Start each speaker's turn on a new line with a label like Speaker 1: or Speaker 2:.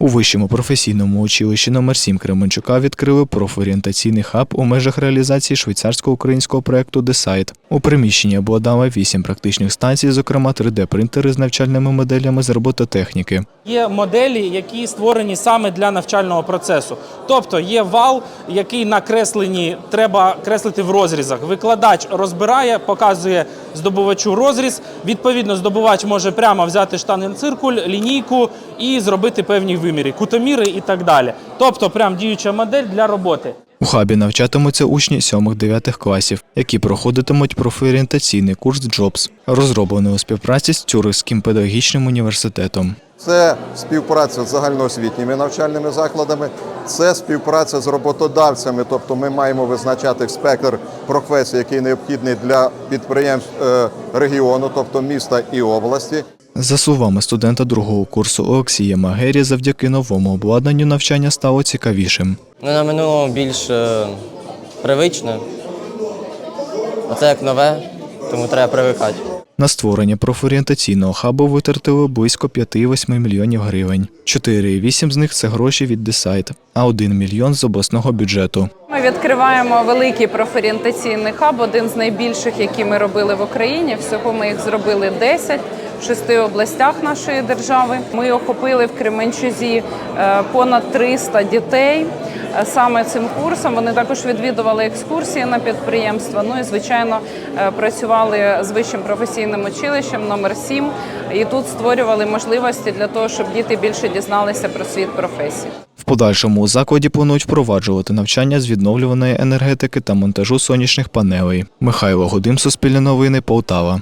Speaker 1: У вищому професійному училищі номер 7 Кременчука відкрили профорієнтаційний хаб у межах реалізації швейцарсько-українського проекту «Десайт». У приміщенні обладнали вісім практичних станцій, зокрема 3D-принтери з навчальними моделями з робототехніки.
Speaker 2: Є моделі, які створені саме для навчального процесу. Тобто є вал, який на кресленні треба креслити в розрізах. Викладач розбирає, показує здобувачу розріз. Відповідно, здобувач може прямо взяти штангенциркуль, лінійку і зробити певні виміри, кутоміри і так далі. Тобто, прям діюча модель для роботи.
Speaker 1: У хабі навчатимуться учні 7-9 класів, які проходитимуть профорієнтаційний курс «Джобс», розроблений у співпраці з Цюрихським педагогічним університетом.
Speaker 3: Це співпраця з загальноосвітніми навчальними закладами, це співпраця з роботодавцями. Тобто ми маємо визначати спектр професій, який необхідний для підприємств е, регіону, тобто міста і області.
Speaker 1: За словами студента другого курсу Олексія Магері, завдяки новому обладнанню навчання стало цікавішим.
Speaker 4: Ну, на минулому більш е, привичне. А це як нове, тому треба привикати.
Speaker 1: На створення профорієнтаційного хабу витратили близько 5,8 мільйонів гривень. 4,8 з них це гроші від Десайт, а 1 мільйон з обласного бюджету.
Speaker 5: Ми відкриваємо великий профорієнтаційний хаб, один з найбільших, які ми робили в Україні. Всього ми їх зробили 10 в шести областях нашої держави. Ми охопили в Кременчузі е, понад 300 дітей. Е, Саме цим курсом вони також відвідували екскурсії на підприємства. Ну і звичайно е, працювали з вищим професійним училищем номер 7 і тут створювали можливості для того, щоб діти більше дізналися про світ професій.
Speaker 1: В подальшому у закладі планують впроваджувати навчання з відновлюваної енергетики та монтажу сонячних панелей. Михайло Гудим, Суспільне новини, Полтава.